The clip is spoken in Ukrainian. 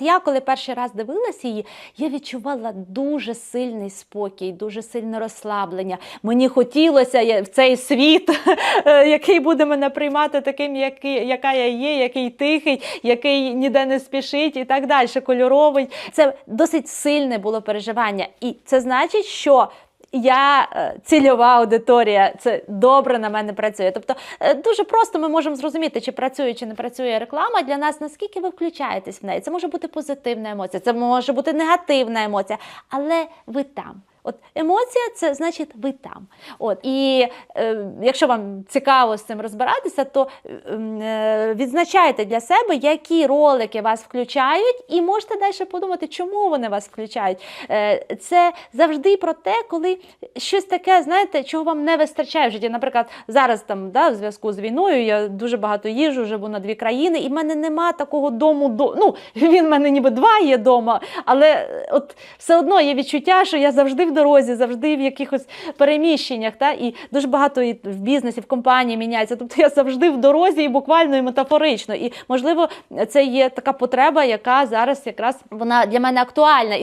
Я коли перший раз дивилася її, я відчувала дуже сильний спокій, дуже сильне розслаблення. Мені хотілося в цей світ, е, який буде мене приймати таким, який, яка я є, який тихий, який ніде не спішить і так далі, кольоровий. Це досить сильне було переживання. І це значить, що я е, цільова аудиторія, це добре на мене працює. Тобто е, дуже просто ми можемо зрозуміти, чи працює, чи не працює реклама для нас, наскільки ви включаєтесь в неї. Це може бути позитивна емоція, це може бути негативна емоція, але ви там. От емоція це значить ви там. От і е, якщо вам цікаво з цим розбиратися, то е, відзначайте для себе, які ролики вас включають, і можете далі подумати, чому вони вас включають. Е, це завжди про те, коли щось таке, знаєте, чого вам не вистачає в житті. Наприклад, зараз там да, в зв'язку з війною я дуже багато їжу, живу на дві країни, і в мене нема такого дому. До... Ну, він в мене ніби два є дома, але е, от все одно є відчуття, що я завжди в дорозі, завжди в якихось переміщеннях. Та? І дуже багато і в бізнесі, в компанії міняється. Тобто я завжди в дорозі і буквально і метафорично. І можливо, це є така потреба, яка зараз якраз вона для мене актуальна.